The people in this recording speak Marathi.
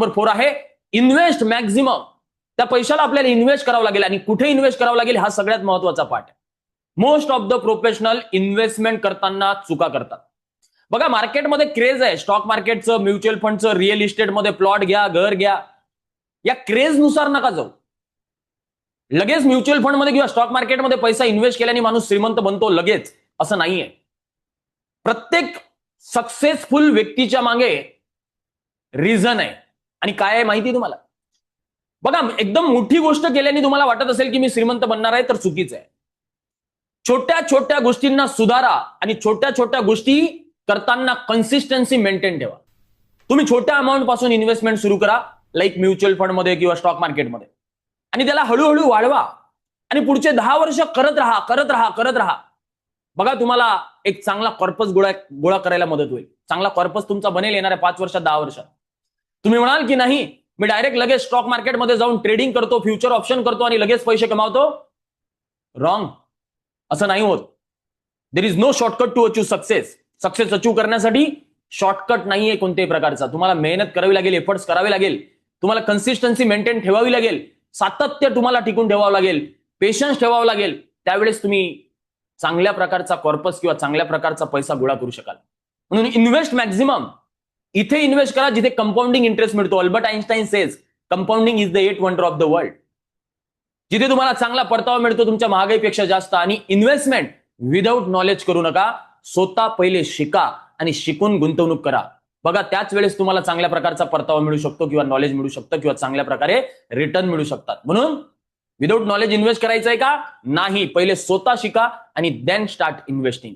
नंबर फोर आहे. इन्व्हेस्ट मॅक्झिमम त्या पैशाला आपल्याला इन्व्हेस्ट करावं लागेल आणि कुठे इन्व्हेस्ट करावं लागेल हा सगळ्यात महत्त्वाचा पार्ट आहे. Most of the professional investment करताना चुका करतात. बघा मार्केटमध्ये क्रेज आहे. स्टॉक मार्केटचं म्युच्युअल फंडचं रिअल इस्टेटमध्ये प्लॉट घ्या घर घ्या. या क्रेजनुसार नका जाऊ. लगेच म्युच्युअल फंडमध्ये किंवा स्टॉक मार्केटमध्ये पैसा इन्व्हेस्ट केल्याने माणूस श्रीमंत बनतो लगेच. असं नाहीये. प्रत्येक सक्सेसफुल व्यक्तीच्या मागे रिझन आहे. आणि काय आहे माहिती तुम्हाला? बघा एकदम मोठी गोष्ट केल्याने तुम्हाला वाटत असेल की मी श्रीमंत बनणार आहे तर चुकीचं आहे. छोट्या छोट्या गोष्टींना सुधारा आणि छोट्या छोट्या गोष्टी करताना कन्सिस्टन्सी मेंटेन ठेवा. तुम्ही छोट्या अमाऊंटपासून इन्व्हेस्टमेंट सुरू करा लाईक म्युच्युअल फंडमध्ये किंवा स्टॉक मार्केटमध्ये आणि त्याला हळूहळू वाढवा. आणि पुढचे दहा वर्ष करत राहा करत राहा करत राहा. बघा तुम्हाला एक चांगला कॉर्पस गोळा गोळा करायला मदत होईल. चांगला कॉर्पस तुमचा बनेल येणाऱ्या पाच वर्षात दहा वर्षात. तुम्ही म्हणाल की नाही मी डायरेक्ट लगेच स्टॉक मार्केटमध्ये जाऊन ट्रेडिंग करतो फ्युचर ऑप्शन करतो आणि लगेच पैसे कमावतो? रॉंग असं नाही होत. There is no shortcut to achieve success success achieve करण्यासाठी शॉर्टकट नाहीये कोणत्याही प्रकारचा. तुम्हाला मेहनत करावी लागेल एफर्ट्स करावे लागेल. तुम्हाला कन्सिस्टन्सी मेंटेन ठेवावी लागेल. सातत्य तुम्हाला टिकून ठेवावं लागेल. पेशन्स ठेवावं लागेल. त्यावेळेस तुम्ही चांगल्या प्रकारचा कॉर्पस किंवा चांगल्या प्रकारचा पैसा गोळा करू शकाल. म्हणून इन्व्हेस्ट मॅक्झिमम इथे इन्व्हेस्ट करा जिथे कंपाऊंडिंग इंटरेस्ट मिळतो. Albert Einstein says compounding is the eight wonder of the world जिथे तुम्हाला चांगला परतावा मिळतो तुमच्या महागाईपेक्षा जास्त. आणि इन्व्हेस्टमेंट विदाऊट नॉलेज करू नका. स्वतः पहिले शिका आणि शिकून गुंतवणूक करा. बघा त्याच वेळेस तुम्हाला चांगल्या प्रकारचा परतावा मिळू शकतो किंवा नॉलेज मिळू शकतं किंवा चांगल्या प्रकारे रिटर्न मिळू शकतात. म्हणून विदाऊट नॉलेज इन्व्हेस्ट करायचंय का? नाही. पहिले स्वतः शिका आणि देन स्टार्ट इन्व्हेस्टिंग